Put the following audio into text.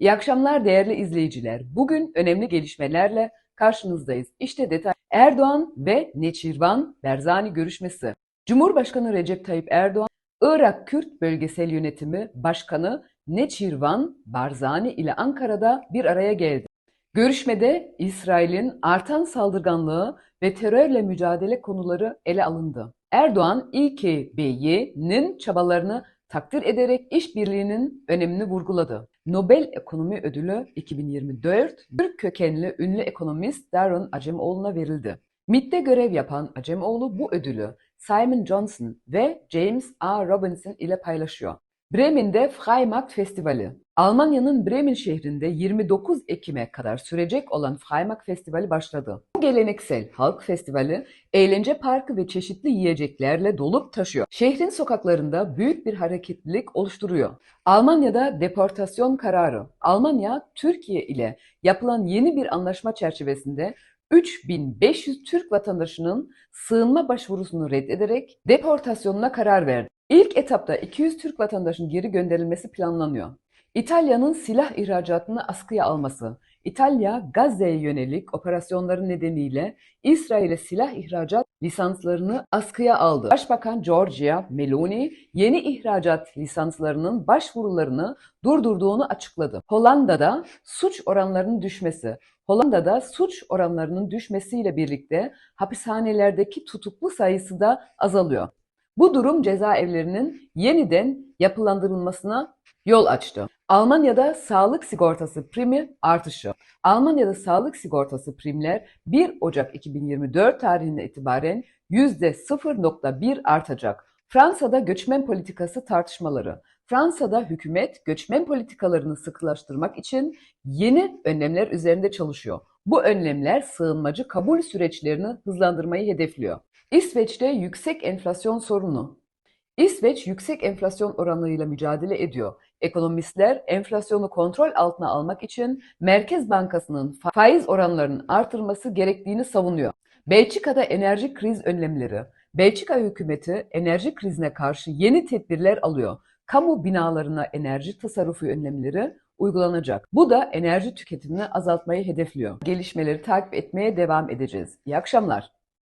İyi akşamlar değerli izleyiciler. Bugün önemli gelişmelerle karşınızdayız. İşte detay. Erdoğan ve Neçirvan Berzani görüşmesi. Cumhurbaşkanı Recep Tayyip Erdoğan, Irak Kürt Bölgesel Yönetimi Başkanı Neçirvan Barzani ile Ankara'da bir araya geldi. Görüşmede İsrail'in artan saldırganlığı ve terörle mücadele konuları ele alındı. Erdoğan, İKB'nin çabalarını takdir ederek işbirliğinin önemini vurguladı. Nobel Ekonomi Ödülü 2024 Türk kökenli ünlü ekonomist Darren Acemoğlu'na verildi. MIT'te görev yapan Acemoğlu bu ödülü Simon Johnson ve James A. Robinson ile paylaşıyor. Bremen'de Freimarkt Festivali. Almanya'nın Bremen şehrinde 29 Ekim'e kadar sürecek olan Freimarkt Festivali başladı. Bu geleneksel halk festivali eğlence parkı ve çeşitli yiyeceklerle dolup taşıyor. Şehrin sokaklarında büyük bir hareketlilik oluşturuyor. Almanya'da deportasyon kararı. Almanya, Türkiye ile yapılan yeni bir anlaşma çerçevesinde 3500 Türk vatandaşının sığınma başvurusunu reddederek deportasyonuna karar verdi. İlk etapta 200 Türk vatandaşın geri gönderilmesi planlanıyor. İtalya'nın silah ihracatını askıya alması, İtalya Gazze'ye yönelik operasyonları nedeniyle İsrail'e silah ihracat lisanslarını askıya aldı. Başbakan Giorgia Meloni yeni ihracat lisanslarının başvurularını durdurduğunu açıkladı. Hollanda'da suç oranlarının düşmesi, Hollanda'da suç oranlarının düşmesiyle birlikte hapishanelerdeki tutuklu sayısı da azalıyor. Bu durum cezaevlerinin yeniden yapılandırılmasına yol açtı. Almanya'da sağlık sigortası primi artışı. Almanya'da sağlık sigortası primler 1 Ocak 2024 tarihine itibaren %0.1 artacak. Fransa'da göçmen politikası tartışmaları. Fransa'da hükümet göçmen politikalarını sıkılaştırmak için yeni önlemler üzerinde çalışıyor. Bu önlemler sığınmacı kabul süreçlerini hızlandırmayı hedefliyor. İsveç'te yüksek enflasyon sorunu. İsveç yüksek enflasyon oranıyla mücadele ediyor. Ekonomistler enflasyonu kontrol altına almak için Merkez Bankası'nın faiz oranlarının artırması gerektiğini savunuyor. Belçika'da enerji kriz önlemleri. Belçika hükümeti enerji krizine karşı yeni tedbirler alıyor. Kamu binalarına enerji tasarrufu önlemleri uygulanacak. Bu da enerji tüketimini azaltmayı hedefliyor. Gelişmeleri takip etmeye devam edeceğiz. İyi akşamlar.